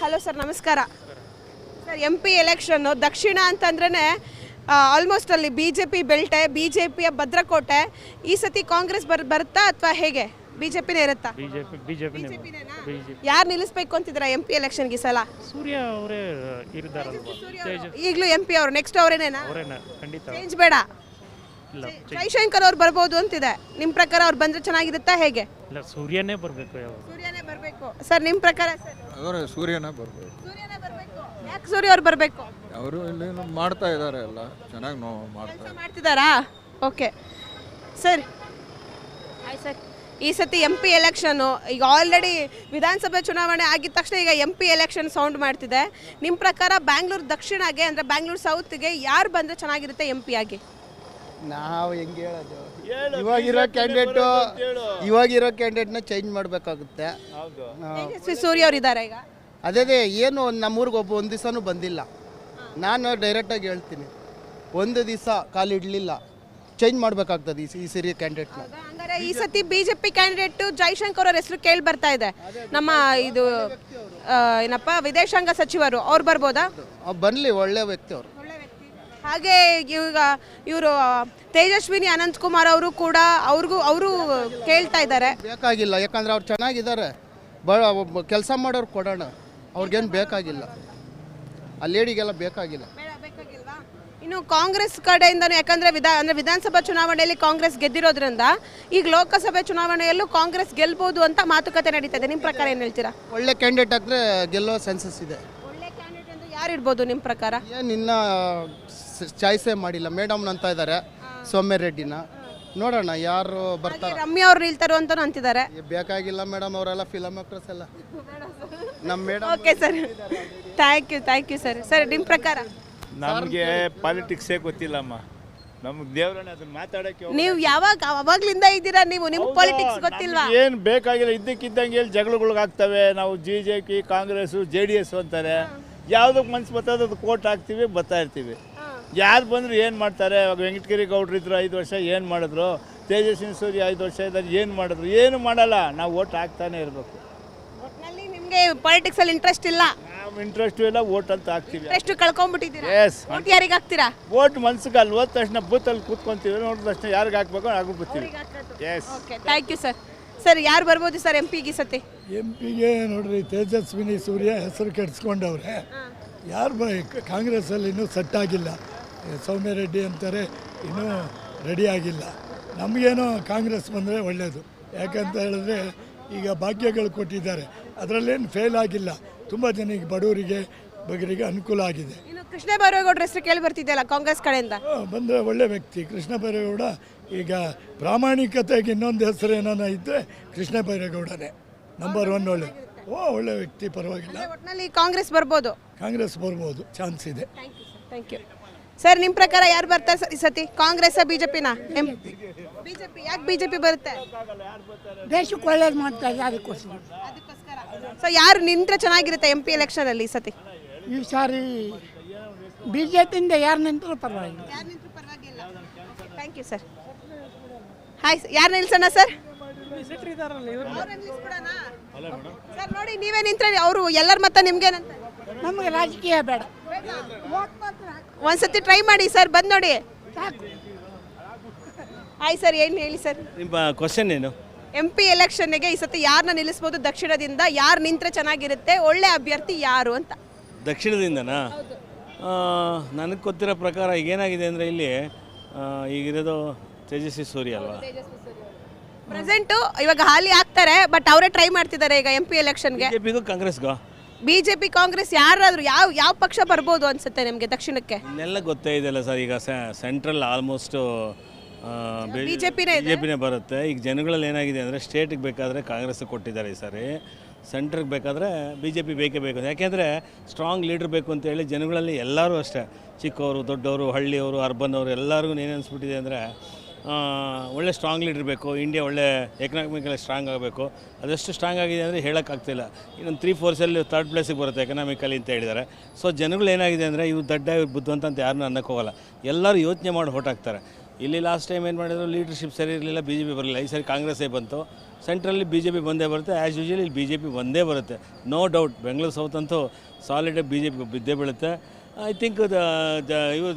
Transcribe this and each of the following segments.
Hello sir ನಮಸ್ಕಾರ. Sir M P election ದಕ್ಷಿಣ ಅಂತಂದ್ರೇ ಆಲ್ಮೋಸ್ಟ್ ಅಲ್ಲಿ ಬಿ ಜೆ ಪಿ ಬೆಲ್ಟೆ ಬಿ ಜೆ ಪಿಯ ಭದ್ರಕೋಟೆ. ಈ ಸತಿ ಕಾಂಗ್ರೆಸ್ ಬರ್ ಬರುತ್ತಾ ಅಥವಾ ಹೇಗೆ? ಬಿ ಜೆ ಪಿನೇ ಇರುತ್ತಾ? ಬಿಜೆಪಿ ಯಾರು ನಿಲ್ಲಿಸ್ಬೇಕು ಅಂತಿದ್ದೀರಾ ಎಂ ಪಿ ಎಲೆಕ್ಷನ್ಗೆ ಈ ಸಲ? ಸೂರ್ಯ ಅವರೇ ಇರ್ತಾರಲ್ವಾ ಈಗಲೂ ಎಂ ಪಿ ಅವರು ನೆಕ್ಸ್ಟ್ ಅವರೇನೇನಾ? ಅವರೇನ? ಖಂಡಿತ. ಚೇಂಜ್ ಬೇಡ. ಇಲ್ಲ ಜೈಶಂಕರ್ ಅವ್ರು ಬರ್ಬೋದು ಅಂತಿದೆ. ನಿಮ್ಮ ಪ್ರಕಾರ ಅವ್ರು ಬಂದ್ರೆ ಚೆನ್ನಾಗಿರುತ್ತಾ ಹೇಗೆ? ಇಲ್ಲ ಸೂರ್ಯನೇ ಬರಬೇಕು ಯಾವಾಗ? ಸೂರ್ಯನೇ ಬರಬೇಕು. ಸರ್ ನಿಮ್ಮ ಪ್ರಕಾರ ಸರ್? ಅವರೇ ಸೂರ್ಯನ ಬರ್ಬೋದು ಸೂರ್ಯನೇ ಬರಬೇಕು. ಯಾಕೆ ಸೂರ್ಯ ಅವ್ರು ಬರಬೇಕು? ಅವರು ಇಲ್ಲಿ ಮಾಡ್ತಾ ಇದ್ದಾರೆ ಎಲ್ಲ. ಚೆನ್ನಾಗಿ ನೋ ಮಾಡ್ತಾ ಕೆಲಸ ಮಾಡ್ತಿದ್ದಾರಾ ಓಕೆ. ಸರ್ ಆಯ್ತು ಸರ್. ಈ ಸತಿ ಎಂ ಪಿ ಎಲೆಕ್ಷನು ಈಗ ಆಲ್ರೆಡಿ ವಿಧಾನಸಭೆ ಚುನಾವಣೆ ಆಗಿದ ತಕ್ಷಣ ಈಗ ಎಂ ಪಿ ಎಲೆಕ್ಷನ್ ಸೌಂಡ್ ಮಾಡ್ತಿದೆ. ನಿಮ್ಮ ಪ್ರಕಾರ ಬ್ಯಾಂಗ್ಳೂರು ದಕ್ಷಿಣಗೆ ಅಂದರೆ ಬ್ಯಾಂಗ್ಳೂರು ಸೌತ್ಗೆ ಯಾರು ಬಂದರೆ ಚೆನ್ನಾಗಿರುತ್ತೆ ಎಂ ಪಿ ಆಗಿ? ನಾವು ಹೆಂಗೆ ಹೇಳೋದು? ಇವಾಗಿರೋ ಕ್ಯಾಂಡಿಡೇಟು ಇವಾಗಿರೋ ಕ್ಯಾಂಡಿಡೇಟ್ನ ಚೇಂಜ್ ಮಾಡಬೇಕಾಗುತ್ತೆ. ತೇಜಸ್ವಿ ಸೂರ್ಯ ಅವ್ರು ಇದ್ದಾರೆ ಈಗ? ಅದೇ ಅದೇ ಏನು ನಮ್ಮೂರಿಗೆ ಒಬ್ಬ ಒಂದು ದಿವಸನೂ ಬಂದಿಲ್ಲ. ನಾನು ಡೈರೆಕ್ಟಾಗಿ ಹೇಳ್ತೀನಿ. ಒಂದು ದಿವಸ ಕಾಲಿಡಲಿಲ್ಲ ಚೇಂಜ್ ಮಾಡಬೇಕಾಗ್ತದೆ ಈ ಸ- ಈ ಸರಿ ಕ್ಯಾಂಡಿಡೇಟ್ನ ಹಂಗಾರೆ ಈ ಸತಿ ಬಿಜೆಪಿ ಕ್ಯಾಂಡಿಡೇಟ್ ಜೈಶಂಕರ್ ಅವರ ಹೆಸರು ಕೇಳಿ ಬರ್ತಾ ಇದೆ. ನಮ್ಮ ಇದು ಏನಪ್ಪ ವಿದೇಶಾಂಗ ಸಚಿವರು ಅವ್ರು ಬರ್ಬೋದಾ? ಬರಲಿ ಒಳ್ಳೆ ವ್ಯಕ್ತಿ ಅವರು. ಹಾಗೆ ಈಗ ಇವರು ತೇಜಸ್ವಿನಿ ಅನಂತಕುಮಾರ್ ಅವರು ಕೂಡ ಅವ್ರಿಗೂ ಅವರು ಕೇಳ್ತಾ ಇದ್ದಾರೆ. ಬೇಕಾಗಿಲ್ಲ ಯಾಕಂದ್ರೆ ಅವ್ರು ಚೆನ್ನಾಗಿದ್ದಾರೆ. ಬ ಕೆಲಸ ಮಾಡೋರು ಕೊಡೋಣ. ಅವ್ರಿಗೇನು ಬೇಕಾಗಿಲ್ಲ. ಆ ಲೇಡಿಗೆಲ್ಲ ಬೇಕಾಗಿಲ್ಲ. ಇನ್ನು ಕಾಂಗ್ರೆಸ್ ಕಡೆಯಿಂದ ಯಾಕಂದ್ರೆ ವಿಧಾ ಅಂದ್ರೆ ವಿಧಾನಸಭಾ ಚುನಾವಣೆಯಲ್ಲಿ ಕಾಂಗ್ರೆಸ್ ಗೆದ್ದಿರೋದ್ರಿಂದ ಈಗ ಲೋಕಸಭೆ ಚುನಾವಣೆಯಲ್ಲೂ ಕಾಂಗ್ರೆಸ್ ಗೆಲ್ಬೋದು ಅಂತ ಮಾತುಕತೆ ನಡೀತಾ ಇದೆ. ನಿಮ್ಮ ಪ್ರಕಾರ ಏನು ಹೇಳ್ತೀರಾ? ಒಳ್ಳೆ ಕ್ಯಾಂಡಿಡೇಟ್ ಆದರೆ ಗೆಲ್ಲೋ ಸೆನ್ಸಸ್ ಇದೆ. ಯಾರು ಇರ್ಬೋದು ನಿಮ್ಮ ಪ್ರಕಾರ? ಏನು ಇನ್ನ ಚಾಯ್ಸೇ ಮಾಡಿಲ್ಲ. ಮೇಡಮ್ ಅಂತ ಇದ್ದಾರೆ. ಸೌಮ್ಯ ರೆಡ್ಡಿನ. ನೋಡೋಣ ಯಾರು ಬರ್ತಾರೆ. ರಮ್ಯ ಅವ್ರು ನಿಲ್ತಾರೋ ಅಂತ ಅಂತಿದ್ದಾರೆ. ಬೇಕಾಗಿಲ್ಲ ಮೇಡಮ್ ಅವರೆಲ್ಲ ಫಿಲಮ್ ಆಕ್ಟ್ರೆಸ್ ಎಲ್ಲ. ನಮ್ಮ madam okay sir. Thank you thank you sir. Sir ನಿಮ್ಮ ಪ್ರಕಾರ? ನಮಗೆ ಪಾಲಿಟಿಕ್ಸೇ ಗೊತ್ತಿಲ್ಲಮ್ಮ. ನಮ್ಗೆ ದೇವರನ್ನ ಅದನ್ನ ಮಾತಾಡಕ್ಕೆ ನೀವು ಯಾವಾಗ ಅವಾಗ್ಲಿಂದ ಇದ್ದೀರಾ ನೀವು? ನಿಮ್ಮ ಪಾಲಿಟಿಕ್ಸ್ ಗೊತ್ತಿಲ್ವಾ? ಏನು ಬೇಕಾಗಿಲ್ಲ. ಇದ್ದಕ್ಕಿದ್ದಂಗೆ ಎಲ್ಲಿ ಜಗಳಗಳಾಗ್ತವೆ ನಾವು G J P Congress J D S ಅಂತಾರೆ. ಯಾವುದಕ್ಕೆ ಮನ್ಸು ಬರ್ತದೆ ಅದು ಕೋಟ್ ಹಾಕ್ತೀವಿ ಬರ್ತಾ ಇರ್ತೀವಿ. ಯಾರು ಬಂದರು ಏನು ಮಾಡ್ತಾರೆ? ಇವಾಗ ವೆಂಕಟಗಿರಿ ಗೌಡ್ರು ಇದ್ರು ಐದು ವರ್ಷ ಏನು ಮಾಡಿದ್ರು? ತೇಜಸ್ವಿನಿ ಸೂರ್ಯ ಐದು ವರ್ಷ ಇದ್ದಾರೆ ಏನು ಮಾಡಿದ್ರು? ಏನು ಮಾಡಲ್ಲ. ನಾವು ಓಟ್ ಹಾಕ್ತಾನೆ ಇರಬೇಕು. ಒಟ್ನಲ್ಲಿ ನಿಮಗೆ ಪಾಲಿಟಿಕ್ಸಲ್ಲಿ ಇಂಟ್ರೆಸ್ಟ್ ಇಲ್ಲ. ನಾವು ಇಂಟ್ರೆಸ್ಟು ಇಲ್ಲ ಓಟ್ ಅಂತ ಹಾಕ್ತೀವಿ. ಇಂಟ್ರೆಸ್ಟ್ ಕಳ್ಕೊಂಡ್ಬಿಟ್ಟಿದ್ದೀರಾ? ಎಸ್ ಓಟ್ ಯಾರಿಗೆ ಹಾಕ್ತೀರಾ? ಓಟ್ ಮನ್ಸಿಗೆ ಅಲ್ಲಿ ಹೋದ ತಕ್ಷಣ ಬೂತಲ್ಲಿ ಕೂತ್ಕೊಂತೀವಿ. ನೋಡಿದ ತಕ್ಷಣ ಯಾರಿಗೆ ಹಾಕ್ಬೇಕು ಆಗ್ಬಿಡ್ತೀವಿ yes okay thank you sir sir ಯಾರು ಬರ್ಬೋದು ಸರ್ ಎಂ ಪಿಗೆ ಸತಿ? ಎಂ ಪಿಗೆ ನೋಡ್ರಿ ತೇಜಸ್ವಿನಿ ಸೂರ್ಯ ಹೆಸರು ಕೆಡಿಸ್ಕೊಂಡವ್ರೆ. ಯಾರು ಬ ಕಾಂಗ್ರೆಸ್ಸಲ್ಲಿ ಇನ್ನೂ ಸೆಟ್ ಆಗಿಲ್ಲ. ಸೌಮ್ಯ ರೆಡ್ಡಿ ಅಂತಾರೆ ಇನ್ನೂ ರೆಡಿ ಆಗಿಲ್ಲ. ನಮಗೇನೋ ಕಾಂಗ್ರೆಸ್ ಬಂದರೆ ಒಳ್ಳೆಯದು ಯಾಕಂತ ಹೇಳಿದ್ರೆ ಈಗ ಭಾಗ್ಯಗಳು ಕೊಟ್ಟಿದ್ದಾರೆ. ಅದರಲ್ಲೇನು ಫೇಲ್ ಆಗಿಲ್ಲ. ತುಂಬ ಜನಕ್ಕೆ ಬಡವರಿಗೆ ಬಗರಿಗೆ ಅನುಕೂಲ ಆಗಿದೆ. ಇನ್ನು ಕೃಷ್ಣ ಬೈರೇಗೌಡರ ಹೆಸರು ಕೇಳಿ ಬರ್ತಿದ್ದಲ್ಲ ಕಾಂಗ್ರೆಸ್ ಕಡೆಯಿಂದ? ಬಂದರೆ ಒಳ್ಳೆ ವ್ಯಕ್ತಿ. ಕೃಷ್ಣ ಬೈರೇಗೌಡ ಈಗ ಪ್ರಾಮಾಣಿಕತೆಗೆ ಇನ್ನೊಂದು ಹೆಸರು ಏನಾನ ಇದ್ದರೆ ಕೃಷ್ಣ ಬೈರೇಗೌಡನೇ. ನಂಬರ್ ಒನ್ ಒಳ್ಳೆ. ಓ ಒಳ್ಳೆ ವ್ಯಕ್ತಿ ಪರವಾಗಿಲ್ಲ. ಕಾಂಗ್ರೆಸ್ ಬರ್ಬೋದು. ಕಾಂಗ್ರೆಸ್ ಬರ್ಬೋದು. ಚಾನ್ಸ್ ಇದೆ. ಥ್ಯಾಂಕ್ ಯು ಸರ್ ನಿಮ್ಮ ಪ್ರಕಾರ ಯಾರು ಬರ್ತಾರೆ ಸರ್ ಈ ಸತಿ? ಕಾಂಗ್ರೆಸ್ ಬಿಜೆಪಿನ? ಬಿಜೆಪಿ ಯಾಕೆ ಬಿಜೆಪಿ ಬರುತ್ತೆ? ದೇಶಕ್ಕೆ ಒಳ್ಳೇದು ಮಾಡ್ತಾ ಇದೆ ಅದಕ್ಕೋಸ್ಕರ. ಸೊ ಯಾರು ನಿಂತ್ರೆ ಚೆನ್ನಾಗಿರುತ್ತೆ ಎಂ ಪಿ ಎಲೆಕ್ಷನ್ ಅಲ್ಲಿ ಈ ಸತಿ? ಈ ಸಾರಿ ಬಿ ಜೆ ಪಿಯಿಂದ ಯಾರು ನಿಂತರೂ ಪರವಾಗಿಲ್ಲ. ಥ್ಯಾಂಕ್ ಯು ಸರ್ ಹಾಯ್ ಯಾರು ನಿಲ್ಸೋಣ ಸರ್ ಸರ್ ನೋಡಿ ನೀವೇ ನಿಂತ್ರೆ ಅವರು ಎಲ್ಲರ ಮತ್ತ ನಿಮ್ಗೇನಂತ? ನಮಗೆ ರಾಜಕೀಯ ಬೇಡ. ಒಂದ್ಸತಿ ಟ್ರೈ ಮಾಡಿ ಸರ್ ಬಂದ್ ನೋಡಿ. ಆಯ್ ಸರ್ ಏನು ಹೇಳಿ ಸರ್ ನಿಮ್ಮ ಕ್ವಶನ್ ಏನು? ಎಂ ಪಿ ಎಲೆಕ್ಷನ್ಗೆ ಈ ಸತಿ ಯಾರನ್ನ ನಿಲ್ಲಿಸ್ಬೋದು? ದಕ್ಷಿಣದಿಂದ ಯಾರು ನಿಂತ್ರೆ ಚೆನ್ನಾಗಿರುತ್ತೆ? ಒಳ್ಳೆ ಅಭ್ಯರ್ಥಿ ಯಾರು ಅಂತ. ದಕ್ಷಿಣದಿಂದನಾ? ನನಗೆ ಗೊತ್ತಿರೋ ಪ್ರಕಾರ ಈಗ ಏನಾಗಿದೆ ಅಂದರೆ ಇಲ್ಲಿ ಆ, ಈಗಿರೋದು ತೇಜಸ್ವಿ ಸೂರ್ಯ ಅಲ್ವಾ? ಪ್ರೆಸೆಂಟು ಇವಾಗ ಹಾಲಿ ಆಗ್ತಾರೆ ಬಟ್ ಅವರೇ ಟ್ರೈ ಮಾಡ್ತಿದ್ದಾರೆ ಈಗ ಎಂ ಪಿ ಎಲೆಕ್ಷನ್ಗೆ ಬಿ ಜೆ ಪಿಗೂ ಕಾಂಗ್ರೆಸ್ಗೋ? ಬಿಜೆಪಿ ಕಾಂಗ್ರೆಸ್ ಯಾರಾದ್ರೂ ಯಾವ ಯಾವ ಪಕ್ಷ ಬರ್ಬೋದು ಅನ್ಸುತ್ತೆ ನಿಮಗೆ ದಕ್ಷಿಣಕ್ಕೆ? ಇನ್ನೆಲ್ಲ ಗೊತ್ತೇ ಇದೆಯಲ್ಲ ಸರ್ ಈಗ ಸೆಂಟ್ರಲ್ ಆಲ್ಮೋಸ್ಟ್ ಬಿಜೆಪಿನೇ ನೇ ಬಿ ಜೆ ಪಿನೇ ಬರುತ್ತೆ. ಈಗ ಜನಗಳಲ್ಲಿ ಏನಾಗಿದೆ ಅಂದರೆ ಸ್ಟೇಟಿಗೆ ಬೇಕಾದರೆ ಕಾಂಗ್ರೆಸ್ ಕೊಟ್ಟಿದ್ದಾರೆ ಈ ಸಾರಿ. ಸೆಂಟ್ರಿಗೆ ಬೇಕಾದರೆ ಬಿ ಜೆ ಪಿ ಬೇಕೇ ಬೇಕು ಯಾಕೆಂದರೆ ಸ್ಟ್ರಾಂಗ್ ಲೀಡ್ರ್ ಬೇಕು ಅಂತೇಳಿ ಜನಗಳಲ್ಲಿ ಎಲ್ಲರೂ ಅಷ್ಟೇ. ಚಿಕ್ಕವರು ದೊಡ್ಡವರು ಹಳ್ಳಿಯವರು ಅರ್ಬನ್ ಅವರು ಎಲ್ಲರಿಗೂ ಏನು ಅನಿಸ್ಬಿಟ್ಟಿದೆ ಅಂದರೆ ಒಳ್ಳೆ ಸ್ಟ್ರಾಂಗ್ ಲೀಡರ್ ಬೇಕು ಇಂಡಿಯಾ ಒಳ್ಳೆ ಎಕನಾಮಿಕಲಿ ಸ್ಟ್ರಾಂಗ್ ಆಗಬೇಕು. ಅದೆಷ್ಟು ಸ್ಟ್ರಾಂಗ್ ಆಗಿದೆ ಅಂದರೆ ಹೇಳೋಕ್ಕಾಗ್ತಿಲ್ಲ. ಇನ್ನೊಂದು ತ್ರೀ ಫೋರ್ಸಲ್ಲಿ ತರ್ಡ್ ಪ್ಲೇಸಿಗೆ ಬರುತ್ತೆ ಎಕನಾಮಿಕಲಿ ಅಂತ ಹೇಳಿದ್ದಾರೆ. ಸೊ ಜನಗಳು ಏನಾಗಿದೆ ಅಂದರೆ ಇವ್ರು ದಡ್ಡ, ಇವ್ರು ಬುದ್ಧಿವಂತ ಅಂತ ಯಾರನ್ನೂ ಅನ್ನಕ್ಕೆ ಹೋಗಲ್ಲ. ಎಲ್ಲರೂ ಯೋಚನೆ ಮಾಡಿ ಹೊಟ್ಟಾಗ್ತಾರೆ ಇಲ್ಲಿ ಲಾಸ್ಟ್ ಟೈಮ್ ಏನು ಮಾಡಿದ್ರು ಲೀಡರ್ಶಿಪ್ ಸರಿ ಇರಲಿಲ್ಲ ಬಿ ಜೆ ಪಿ ಬರಲಿಲ್ಲ. ಈ ಸರಿ ಕಾಂಗ್ರೆಸ್ಸೇ ಬಂತು. ಸೆಂಟ್ರಲ್ಲಿ ಬಿ ಜೆ ಪಿ ಬಂದೇ ಬರುತ್ತೆ. ಆ್ಯಸ್ ಯೂಶುವಲ್ ಇಲ್ಲಿ ಬಿ ಜೆ ಪಿ ಬಂದೇ ಬರುತ್ತೆ. ನೋ ಡೌಟ್ ಬೆಂಗಳೂರು ಸೌತ್ ಅಂತೂ ಸಾಲಿಡಾಗಿ ಬಿ ಜೆ ಪಿ ಬಿದ್ದೇ ಬೀಳುತ್ತೆ. ಐ ಥಿಂಕ್ ದ ದ ಇವರು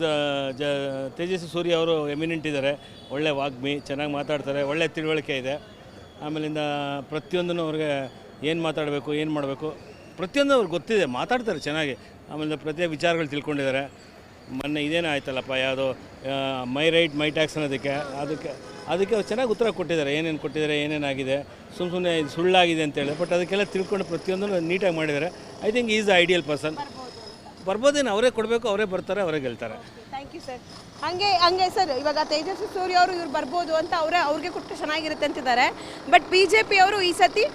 ಜ ತೇಜಸ್ವಿ ಸೂರ್ಯ ಅವರು ಎಮಿನೆಂಟ್ ಇದ್ದಾರೆ ಒಳ್ಳೆ ವಾಗ್ಮಿ, ಚೆನ್ನಾಗಿ ಮಾತಾಡ್ತಾರೆ, ಒಳ್ಳೆ ತಿಳುವಳಿಕೆ ಇದೆ. ಆಮೇಲಿಂದ ಪ್ರತಿಯೊಂದನ್ನು ಅವ್ರಿಗೆ ಏನು ಮಾತಾಡಬೇಕು, ಏನು ಮಾಡಬೇಕು ಪ್ರತಿಯೊಂದು ಅವ್ರಿಗೆ ಗೊತ್ತಿದೆ, ಮಾತಾಡ್ತಾರೆ ಚೆನ್ನಾಗಿ. ಆಮೇಲೆ ಪ್ರತಿ ವಿಚಾರಗಳು ತಿಳ್ಕೊಂಡಿದ್ದಾರೆ. ಮೊನ್ನೆ ಇದೇನೋ ಆಯ್ತಲ್ಲಪ್ಪ, ಯಾವುದೋ ಮೈ ರೈಟ್ ಮೈ ಟ್ಯಾಕ್ಸ್ ಅನ್ನೋದಕ್ಕೆ, ಅದಕ್ಕೆ ಅದಕ್ಕೆ ಅವ್ರು ಚೆನ್ನಾಗಿ ಉತ್ತರ ಕೊಟ್ಟಿದ್ದಾರೆ. ಏನೇನು ಕೊಟ್ಟಿದ್ದಾರೆ ಏನೇನಾಗಿದೆ ಸುಮ್ಮ ಸುಮ್ಮನೆ ಇದು ಸುಳ್ಳಾಗಿದೆ ಅಂತೇಳಿ ಬಟ್ ಅದಕ್ಕೆಲ್ಲ ತಿಳ್ಕೊಂಡು ಪ್ರತಿಯೊಂದನ್ನು ನೀಟಾಗಿ ಮಾಡಿದ್ದಾರೆ. I think is the ideal person ಬರ್ಬೋದೇನು? ಅವರೇ ಕೊಡಬೇಕು ಅವರೇ ಬರ್ತಾರೆ ಅವರೇ ಗೆಲ್ತಾರೆ. ಥ್ಯಾಂಕ್ ಯು ಸರ್ ಹಂಗೆ ಹಂಗೆ ಸರ್ ಇವಾಗ ತೇಜಸ್ವಿ ಸೂರ್ಯ ಅವರು ಇವ್ರು ಬರ್ಬೋದು ಅಂತ ಅವರೇ ಅವ್ರಿಗೆ ಕೊಟ್ಟು ಚೆನ್ನಾಗಿರುತ್ತೆ ಅಂತಿದ್ದಾರೆ. ಬಟ್ ಬಿ ಜೆ ಪಿ ಅವರು ಈ ಸತಿ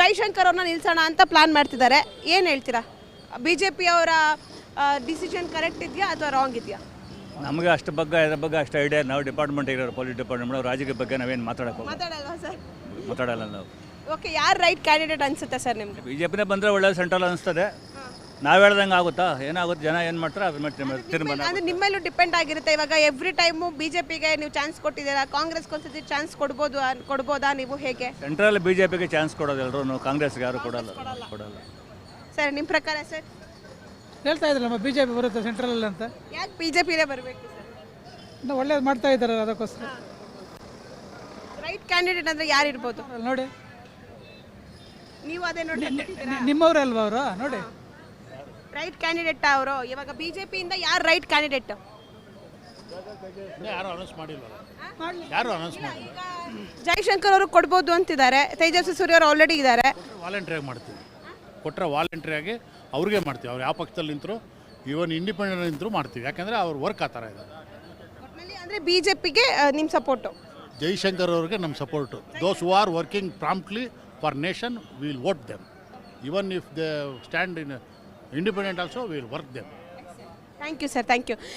ಜೈಶಂಕರ್ ಅವ್ರನ್ನ ನಿಲ್ಸೋಣ ಅಂತ ಪ್ಲಾನ್ ಮಾಡ್ತಿದ್ದಾರೆ. ಏನು ಹೇಳ್ತೀರಾ? ಬಿ ಜೆ ಪಿ ಅವರ ಡಿಸಿಷನ್ ಕರೆಕ್ಟ್ ಇದೆಯಾ ಅಥವಾ ರಾಂಗ್ ಇದೆಯಾ? ನಮಗೆ ಅಷ್ಟು ಬಗ್ಗೆ ಇದ್ರ ಬಗ್ಗೆ ಅಷ್ಟು ಐಡಿಯಾ ನಾವು ಡಿಪಾರ್ಟ್ಮೆಂಟ್ ಇರೋರು ಪೊಲೀಸ್ ಡಿಪಾರ್ಟ್ಮೆಂಟ್ ರಾಜಕೀಯ ಬಗ್ಗೆ ನಾವೇನು ಮಾತಾಡೋಕೆ ಮಾತಾಡೋಲ್ಲ ಸರ್ ಮಾತಾಡಲ್ಲ ನಾವು. ಓಕೆ ಯಾರು ರೈಟ್ ಕ್ಯಾಂಡಿಡೇಟ್ ಅನ್ಸುತ್ತೆ ಸರ್ ನಿಮ್ಗೆ? ಬಿ ಜೆ ಪಿನೇ ಬಂದರೆ ಒಳ್ಳೆಯ ಸೆಂಟ್ರಲ್ ಅನಿಸ್ತದೆ ನಾವು ಹೇಳ್ದಂಗೆ ಆಗುತ್ತಾ? ಏನಾಗುತ್ತೆ? ಜನ ಏನು ಮಾಡ್ತಾರೆ? ಅದ್ರ ಮೇಲೆ ತೀರ್ಮಾನ ಅಂದ್ರೆ ನಿಮ್ಮಲ್ಲೂ ಡಿಪೆಂಡ್ ಆಗಿರುತ್ತೆ. ಇವಾಗ ಎವ್ರಿ ಟೈಮು ಬಿ ಜೆ ಪಿಗೆ ನೀವು ಚಾನ್ಸ್ ಕೊಟ್ಟಿದ್ದೀರಾ? ಕಾಂಗ್ರೆಸ್ಗೆ ಒಂದ್ಸತಿ ಚಾನ್ಸ್ ಕೊಡ್ಬೋದು ಕೊಡ್ಬೋದಾ ನೀವು ಹೇಗೆ? ಸೆಂಟ್ರಲ್ ಬಿ ಜೆ ಪಿಗೆ ಚಾನ್ಸ್ ಕೊಡೋದು ಎಲ್ಲರೂ ಕಾಂಗ್ರೆಸ್ಗೆ ಯಾರು ಕೊಡಲ್ಲ. ಕೊಡಲ್ಲ. ಸರ್ ನಿಮ್ಮ ಪ್ರಕಾರ ಸರ್? ಹೇಳ್ತಾ ಇದ್ರಲ್ಲ ಬಿ ಜೆ ಪಿ ಬರುತ್ತೆ ಸೆಂಟ್ರಲ್ ಅಂತ. ಯಾಕೆ ಬಿ ಜೆ ಪಿನೇ ಬರಬೇಕು ಸರ್? ಇನ್ನು ಒಳ್ಳೇದು ಮಾಡ್ತಾ ಇದ್ದಾರೆ ಅದಕ್ಕೋಸ್ಕರ. ರೈಟ್ ಕ್ಯಾಂಡಿಡೇಟ್ ಅಂದ್ರೆ ಯಾರು ಇರ್ಬೋದು? ನೋಡಿ. ನೀವು ಅದೇ ನೋಡಿ ನಿಮ್ಮವ್ರೆ ಅಲ್ವಾ ಅವರು? ನೋಡಿ. ರೈಟ್ ಕ್ಯಾಂಡಿಡೇಟ್ ಅವರು. ಇವಾಗ ಬಿಜೆಪಿಯಿಂದ ಯಾರು ರೈಟ್ ಕ್ಯಾಂಡಿಡೇಟ್ ಯಾರು ಅನೌನ್ಸ್ ಮಾಡಿಲ್ಲ ಯಾರು ಅನೌನ್ಸ್ ಮಾಡಿಲ್ಲ ಜೈಶಂಕರ್ ಅವರು ಕೊಡ್ಬೋದು ಅಂತಿದ್ದಾರೆ. ತೇಜಸ್ವಿ ಸೂರ್ಯ ಅವರು ಆಲ್ರೆಡಿ ಇದ್ದಾರೆ. ವಾಲಂಟ್ರಿಯಾಗಿ ಮಾಡ್ತೀವಿ. ಕೊಟ್ಟರೆ ವಾಲಂಟ್ರಿಯಾಗಿ ಅವ್ರಿಗೆ ಮಾಡ್ತೀವಿ. ಅವ್ರು ಯಾವ ಪಕ್ಷದಲ್ಲಿ ನಿಂತರು ಇವನ್ ಇಂಡಿಪೆಂಡೆಂಟ್ ನಿಂತರು ಮಾಡ್ತೀವಿ. ಯಾಕಂದರೆ ಅವ್ರು ವರ್ಕ್ ಆ ಥರ ಇದೆ. ಬಿ ಜೆ ಪಿಗೆ ನಿಮ್ಮ ಸಪೋರ್ಟು ಜೈಶಂಕರ್ ಅವ್ರಿಗೆ ನಮ್ಮ support those who are working promptly for nation will vote them even if they stand in independent also will work them thank you sir thank you